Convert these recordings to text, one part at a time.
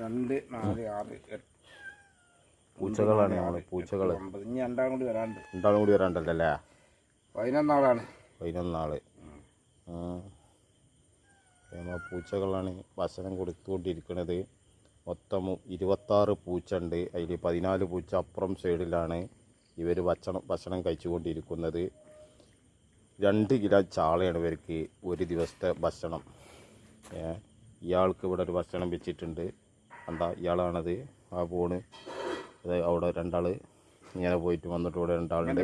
രണ്ട് നാല് ആറ് എട്ട്. പൂച്ചകളാണ് ഞങ്ങൾ പൂച്ചകൾ ഒമ്പത്. ഇനി രണ്ടാം കൂടി വരാണ്ട് രണ്ടാളും കൂടി വരാണ്ടല്ലേ പതിനൊന്നാളാണ്. പതിനൊന്നാൾ. നമ്മളെ പൂച്ചകളാണ് ഭക്ഷണം കൊടുത്തുകൊണ്ടിരിക്കുന്നത് മൊത്തം ഇരുപത്താറ് പൂച്ച ഉണ്ട് അതിൽ പതിനാല് പൂച്ച അപ്പുറം സൈഡിലാണ് ഇവർ ഭക്ഷണം ഭക്ഷണം കഴിച്ചുകൊണ്ടിരിക്കുന്നത്. രണ്ട് കിലോ ചാളയാണ് ഇവർക്ക് ഒരു ദിവസത്തെ ഭക്ഷണം. ഇയാൾക്ക് ഇവിടെ ഒരു ഭക്ഷണം വെച്ചിട്ടുണ്ട്. കണ്ട ഇയാളാണത്. ആ പോണ്. അത് അവിടെ രണ്ടാൾ ഇങ്ങനെ പോയിട്ട് വന്നിട്ട് ഇവിടെ രണ്ടാളുണ്ട്.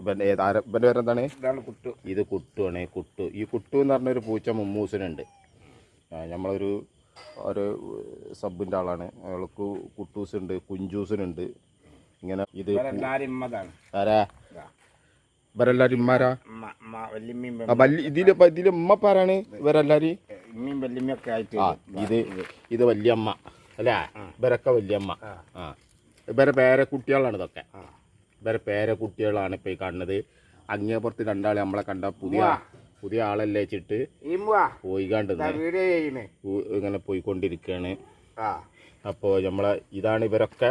ഇവന്റെ ഇവന്റെ പേരെന്താണ്? കുട്ടു. ഇത് കുട്ടുവാണ്. കുട്ടു. ഈ കുട്ടു എന്ന് പറഞ്ഞൊരു പൂച്ച മുമ്മൂസിനുണ്ട്. നമ്മളൊരു ഒരു സബിന്റെ ആളാണ്. അയാൾക്ക് കുട്ടൂസ് ഉണ്ട് കുഞ്ചൂസിനുണ്ട്. ഇങ്ങനെ ഇത് ഇവരെല്ലാരും ആരാ. ഇവരെല്ലാരും ഇമ്മാരാ? ഇതിൽ ഇതിൽ ഉമ്മപ്പാരാണ് ഇവരെല്ലാരും? ഉമ്മയും വല്യമ്മയൊക്കെ ആയിട്ട് ആ ഇത് ഇത് വല്യമ്മ അല്ലേ? ഇവരൊക്കെ വല്യമ്മ. ആ. ഇവരെ പേര കുട്ടികളാണ് ഇതൊക്കെ. ഇവരെ പേര കുട്ടികളാണ് ഇപ്പൊ ഈ കാണുന്നത്. അങ്ങേപ്പുറത്ത് രണ്ടാളെ നമ്മളെ കണ്ട പുതിയ പുതിയ ആളല്ലേ വെച്ചിട്ട് പോയിക്കാണ്ട് ഇങ്ങനെ പോയിക്കൊണ്ടിരിക്കുകയാണ് അപ്പോ അപ്പോൾ നമ്മളെ ഇതാണ് ഇവരൊക്കെ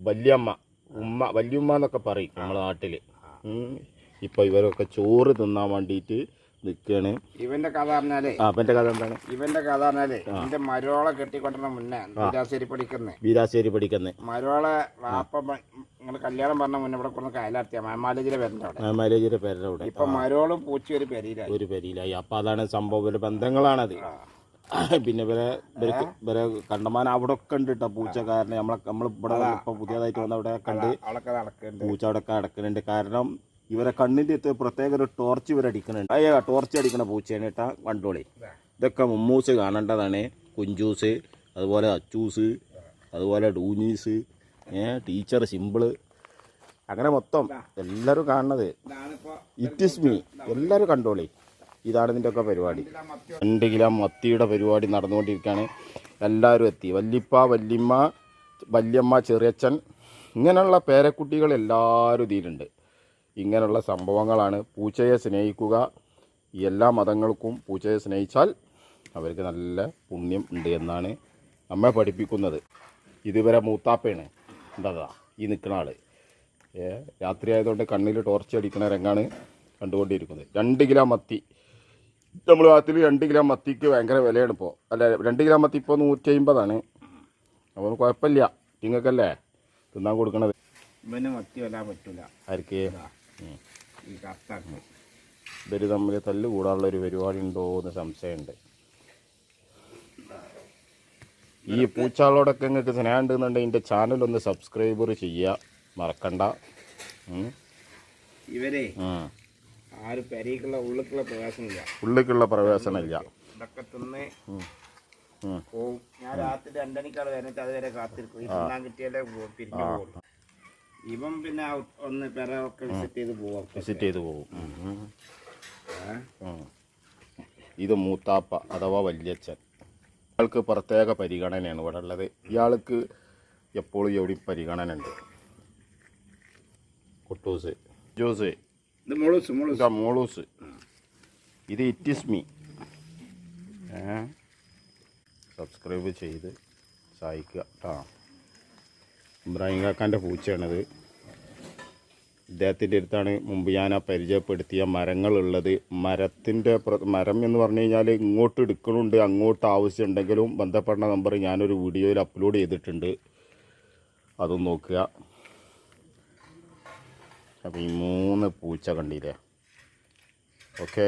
വല്യമ്മ ഉമ്മ വല്യമ്മ എന്നൊക്കെ പറയും നമ്മളെ നാട്ടിൽ ഇപ്പോൾ ഇവരൊക്കെ ചോറ് തിന്നാൻ വേണ്ടിയിട്ട് നിൽക്കുകയാണ് ഇവന്റെ കഥ പറഞ്ഞാലേ. ആ കഥ എന്താണ്? ഇവന്റെ കഥ പറഞ്ഞാലേ എന്റെ മരോളെ കെട്ടിക്കൊണ്ടിരുന്ന മുന്നേ നിരാശ്ശേരി പഠിക്കുന്നേ വീരാശ്ശേരി പഠിക്കുന്നേ മരോളെ വാപ്പ നിങ്ങൾ കല്യാണം പറഞ്ഞ മുന്നേ ഇവിടെ കൊണ്ട് കയലാർത്തിയ മാമാലേജിലെ പേരന്റെ അവിടെ. പേരുടെ അവിടെ. ഇപ്പൊ മരോളും പൂച്ചി ഒരു പെരിയിലായി ഒരു പെരിയിലായി അപ്പൊ അതാണ് സംഭവം. ബന്ധങ്ങളാണ് ബന്ധങ്ങളാണത്. പിന്നെ വരെ വരെ ഇവരെ കണ്ടമാൻ അവിടെ ഒക്കെ ഉണ്ട് കേട്ടോ പൂച്ച കാരണം നമ്മളെ നമ്മൾ ഇവിടെ ഇപ്പൊ പുതിയതായിട്ട് വന്ന അവിടെ കണ്ട് പൂച്ച അവിടെ അടക്കുന്നുണ്ട് കാരണം ഇവരെ കണ്ണിന്റെ അടുത്ത് പ്രത്യേക ഒരു ടോർച്ച് ഇവരെ അടിക്കണുണ്ട് അയ്യാ ടോർച്ച് അടിക്കണ പൂച്ചയാണ് കേട്ടാ കണ്ടോളി. ഇതൊക്കെ മുമ്മൂസ് കാണേണ്ടതാണ്. കുഞ്ചൂസ് അതുപോലെ അച്ചൂസ് അതുപോലെ ഡൂനീസ് ടീച്ചർ സിമ്പിൾ അങ്ങനെ മൊത്തം എല്ലാവരും കാണുന്നത് ഇറ്റ് ഇസ് മീ എല്ലാവരും കണ്ടോളി. ഇതാണ് ഇതിന്റെ ഒക്കെ പരിപാടി. രണ്ട് കിലോ മത്തിയുടെ പരിപാടി നടന്നുകൊണ്ടിരിക്കുകയാണ്. എല്ലാവരും എത്തി. വല്യപ്പ വല്യമ്മ വല്യമ്മ ചെറിയച്ഛൻ ഇങ്ങനെയുള്ള പേരക്കുട്ടികൾ എല്ലാവരും ഇതിലുണ്ട്. ഇങ്ങനെയുള്ള സംഭവങ്ങളാണ് പൂച്ചയെ സ്നേഹിക്കുക. എല്ലാ മതങ്ങൾക്കും പൂച്ചയെ സ്നേഹിച്ചാൽ അവർക്ക് നല്ല പുണ്യം ഉണ്ട് എന്നാണ് നമ്മെ പഠിപ്പിക്കുന്നത്. ഇതുവരെ മൂത്താപ്പയാണ്. എന്താ ഈ നിൽക്കുന്ന ആൾ രാത്രി ആയതുകൊണ്ട് കണ്ണിൽ ടോർച്ച് അടിക്കുന്ന രംഗാണ് കണ്ടുകൊണ്ടിരിക്കുന്നത്. രണ്ട് കിലോ മത്തി. നമ്മൾ ഭാഗത്തിൽ രണ്ട് കിലോ മത്തിക്ക് ഭയങ്കര വിലയാണ് ഇപ്പോൾ അല്ല രണ്ട് കിലോ മത്തി ഇപ്പോൾ നൂറ്റി അമ്പതാണ് അപ്പോൾ കുഴപ്പമില്ല. നിങ്ങൾക്കല്ലേ തിന്നാൻ കൊടുക്കണത്? ഇവന് മത്തി വരാൻ പറ്റില്ല ആർക്ക്? ഈ കത്താക്ക് ഇവർ തമ്മിൽ തല്ല് കൂടാനുള്ള ഒരു പരിപാടി ഉണ്ടോ എന്ന് സംശയമുണ്ട്. ഈ പൂച്ചാളോടൊക്കെ നിങ്ങൾക്ക് സ്നേഹം ഉണ്ടെന്നുണ്ടെങ്കിൽ എന്റെ ചാനൽ ഒന്ന് സബ്സ്ക്രൈബർ ചെയ്യുക. മറക്കണ്ട. ഇവരെ ഉം. ആര് പെരീക്കുള്ള ഉള്ളിക്കുള്ള പ്രവേശനമില്ല. ഉള്ളിലേക്കുള്ള പ്രവേശനമില്ല. ഇതൊക്കെ തിന്ന് ഉം. ഞാൻ രാത്രി രണ്ടണിക്കാണ് വരുന്നിട്ട് അതുവരെ കാത്തിരിക്കും. ഈ തിന്നാൻ കിട്ടിയാലേ പിരിഞ്ഞു പോകുള്ളൂ ഇവൻ പിന്നെ ഒന്ന് പെര ഒക്കെ വിസിറ്റ് ചെയ്ത് പോവാം വിസിറ്റ് ചെയ്ത് പോകും. ഇത് മൂത്താപ്പ അഥവാ വല്യച്ഛൻ. ഇയാൾക്ക് പ്രത്യേക പരിഗണനയാണ് ഇവിടെ ഉള്ളത്. ഇയാൾക്ക് എപ്പോഴും എവിടെ പരിഗണന ഉണ്ട്. കുട്ടൂസ്. ജോസ്. ഇത് മോളൂസ് മുളുസ്. മോളൂസ്. ഇത് ഇറ്റിസ്മി സബ്സ്ക്രൈബ് ചെയ്ത് സഹായിക്കുക കേട്ടോ ഇബ്രാഹിം കാക്കാന്റെ പൂച്ചയാണിത്. ഇദ്ദേഹത്തിന്റെ അടുത്താണ് മുമ്പ് ഞാൻ ആ പരിചയപ്പെടുത്തിയ മരങ്ങളുള്ളത്. മരത്തിന്റെ മരം എന്ന് പറഞ്ഞു കഴിഞ്ഞാൽ ഇങ്ങോട്ട് എടുക്കണുണ്ട് അങ്ങോട്ട് ആവശ്യമുണ്ടെങ്കിലും ബന്ധപ്പെട്ട നമ്പർ ഞാനൊരു വീഡിയോയിൽ അപ്ലോഡ് ചെയ്തിട്ടുണ്ട്. അതും നോക്കുക. അപ്പോൾ ഈ മൂന്ന് പൂച്ച കണ്ടില്ലേ? ഓക്കേ